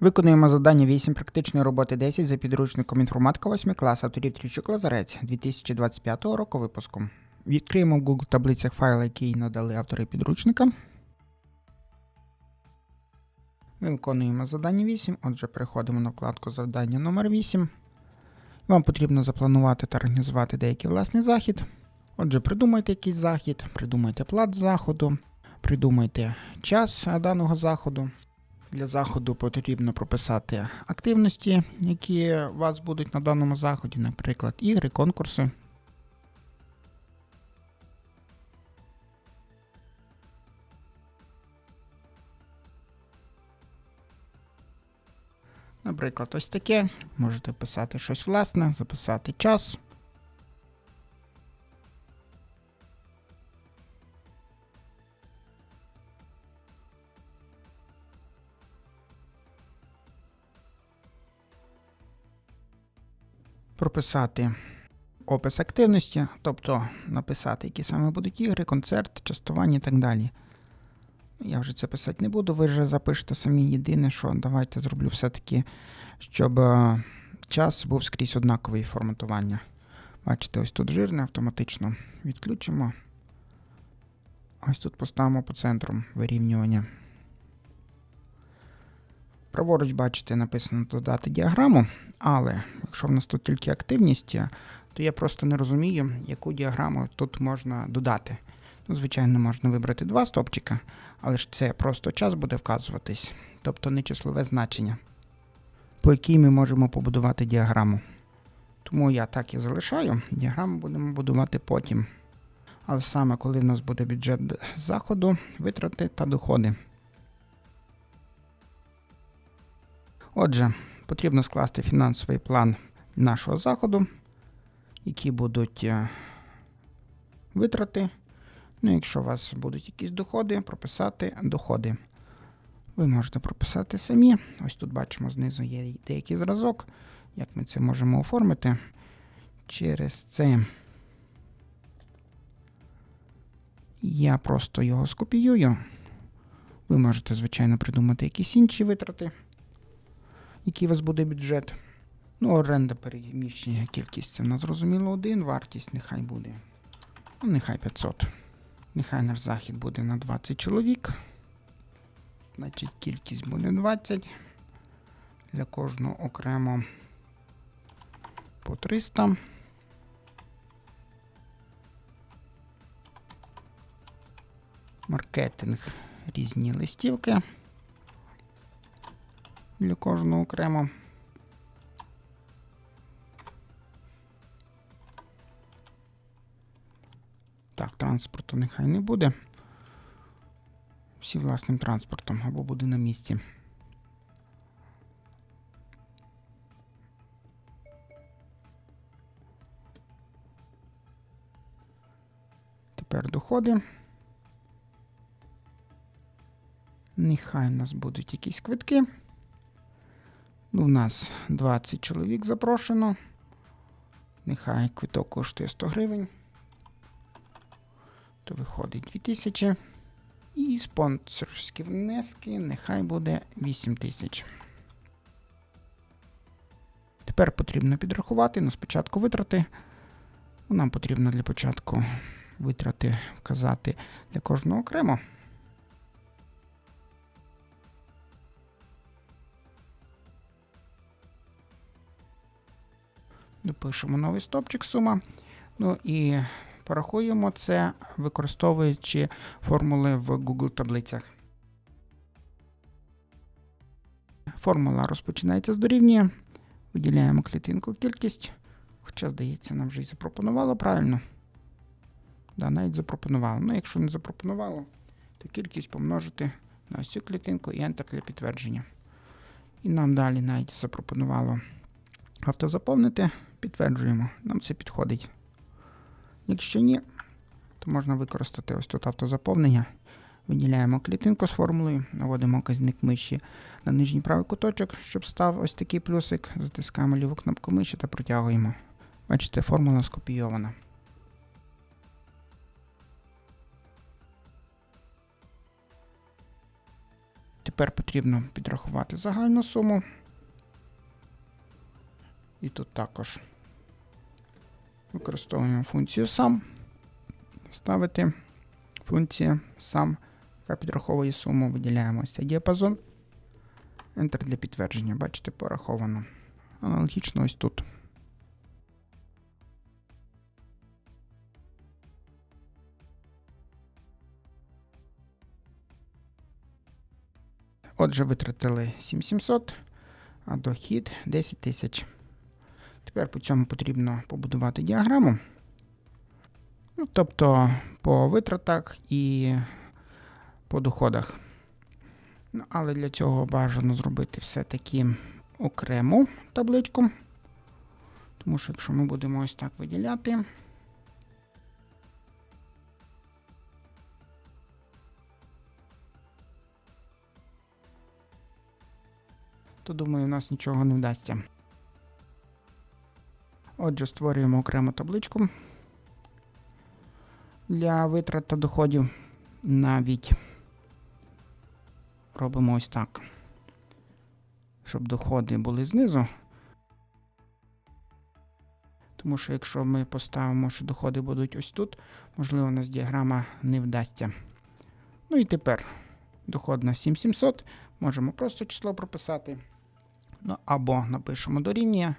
Виконуємо завдання 8 практичної роботи 10 за підручником інформатика 8 клас авторів Трічук Лазарець 2025 року випуску. Відкриємо в Google таблицях файл, який надали автори підручника. Ми виконуємо завдання 8, отже, переходимо на вкладку завдання номер 8. Вам потрібно запланувати та організувати деякий власний захід. Отже, придумайте якийсь захід, придумайте плат заходу, придумайте час даного заходу. Для заходу потрібно прописати активності, які у вас будуть на даному заході, наприклад, ігри, конкурси. Наприклад, ось таке. Можете писати щось власне, записати час. Прописати опис активності, тобто написати, які саме будуть ігри, концерт, частування і так далі. Я вже це писати не буду, ви вже запишете самі єдине, що давайте зроблю все-таки, щоб е, час був скрізь однаковий форматування. Бачите, ось тут жирне, автоматично відключимо. Ось тут поставимо по центру вирівнювання. Праворуч, бачите, написано додати діаграму, але якщо в нас тут тільки активність, то я просто не розумію, яку діаграму тут можна додати. Ну, звичайно, можна вибрати два стопчика, але ж це просто час буде вказуватись, тобто не числове значення, по якій ми можемо побудувати діаграму. Тому я так і залишаю, діаграму будемо будувати потім. Але саме коли в нас буде бюджет заходу, витрати та доходи. Отже, потрібно скласти фінансовий план нашого заходу, які будуть е, витрати. Ну, якщо у вас будуть якісь доходи, прописати доходи. Ви можете прописати самі. Ось тут бачимо знизу є деякий зразок, як ми це можемо оформити. Через це я просто його скопіюю. Ви можете, звичайно, придумати якісь інші витрати який у вас буде бюджет. Ну, оренда переміщення, кількість це в нас зрозуміло один, вартість нехай буде. Ну, нехай 500. Нехай наш захід буде на 20 чоловік. Значить, кількість буде 20. Для кожного окремо по 300. Маркетинг різні листівки для кожного окремо. Так, транспорту нехай не буде. Всі власним транспортом або буде на місці. Тепер доходи. Нехай у нас будуть якісь квитки. Ну, У нас 20 чоловік запрошено. Нехай квиток коштує 100 гривень. То виходить 2000. І спонсорські внески нехай буде 8 тисяч. Тепер потрібно підрахувати, ну спочатку витрати. Нам потрібно для початку витрати вказати для кожного окремо. Допишемо новий стопчик сума. Ну і порахуємо це, використовуючи формули в Google таблицях. Формула розпочинається з дорівнює. Виділяємо клітинку кількість. Хоча, здається, нам вже і запропонувало правильно. Да, навіть запропонувало. Ну, якщо не запропонувало, то кількість помножити на ось цю клітинку і Enter для підтвердження. І нам далі навіть запропонувало автозаповнити. Підтверджуємо, нам це підходить. Якщо ні, то можна використати ось тут автозаповнення. Виділяємо клітинку з формулою, наводимо казник миші на нижній правий куточок, щоб став ось такий плюсик. Затискаємо ліву кнопку миші та протягуємо. Бачите, формула скопійована. тепер потрібно підрахувати загальну суму. І тут також використовуємо функцію сам. Ставити функція сам, яка підраховує суму. Виділяємо ось цей діапазон. Enter для підтвердження. Бачите, пораховано. Аналогічно ось тут. Отже, витратили 7700, а дохід 10 тисяч. Тепер по цьому потрібно побудувати діаграму. Ну, тобто по витратах і по доходах. Ну, але для цього бажано зробити все-таки окрему табличку. Тому що якщо ми будемо ось так виділяти, то думаю, у нас нічого не вдасться. Отже, створюємо окрему табличку для витрат та доходів. Навіть робимо ось так, щоб доходи були знизу. Тому що якщо ми поставимо, що доходи будуть ось тут, можливо, у нас діаграма не вдасться. Ну і тепер доход на 7700. Можемо просто число прописати. Ну, або напишемо дорівнює.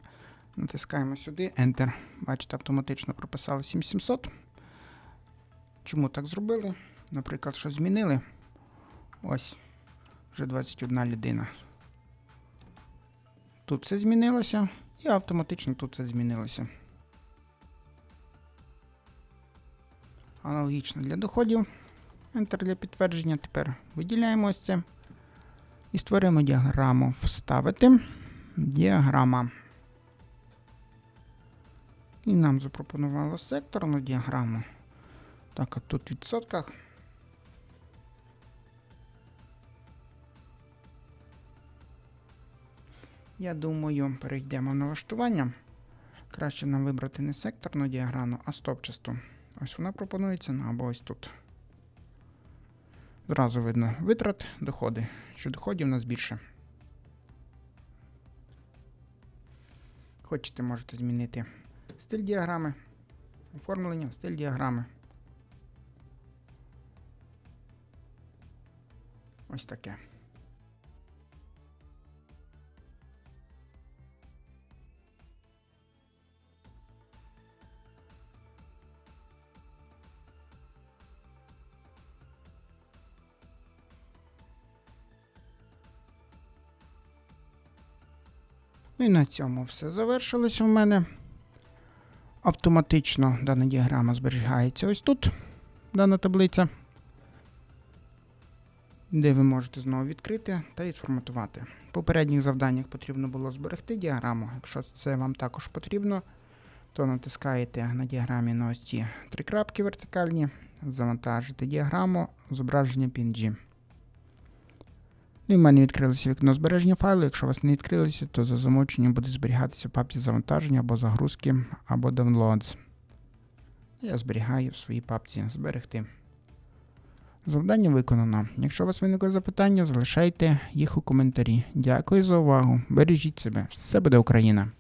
Натискаємо сюди Enter. Бачите, автоматично прописали 7700. Чому так зробили? Наприклад, що змінили. Ось, вже 21 людина. Тут все змінилося, і автоматично тут все змінилося. Аналогічно для доходів. Enter для підтвердження. Тепер виділяємо ось це. І створюємо діаграму. Вставити. Діаграма. І нам запропонувало секторну діаграму. Так, а тут в відсотках. Я думаю, перейдемо в налаштування. Краще нам вибрати не секторну діаграму, а стопчасту. Ось вона пропонується ну, або ось тут. Зразу видно витрат, доходи. Що доходів у нас більше. Хочете, можете змінити стиль діаграми, оформлення, стиль діаграми. Ось таке. Ну і на цьому все завершилось у мене. Автоматично дана діаграма зберігається ось тут, дана таблиця, де ви можете знову відкрити та відформатувати. В попередніх завданнях потрібно було зберегти діаграму. Якщо це вам також потрібно, то натискаєте на діаграмі на ось ці три крапки вертикальні, завантажите діаграму, зображення PNG. Ну і в мене відкрилося вікно збереження файлу. Якщо у вас не відкрилося, то за замовченням буде зберігатися в папці завантаження або загрузки, або downloads. Я зберігаю в своїй папці зберегти. Завдання виконано. Якщо у вас виникли запитання, залишайте їх у коментарі. Дякую за увагу. Бережіть себе. Все буде Україна!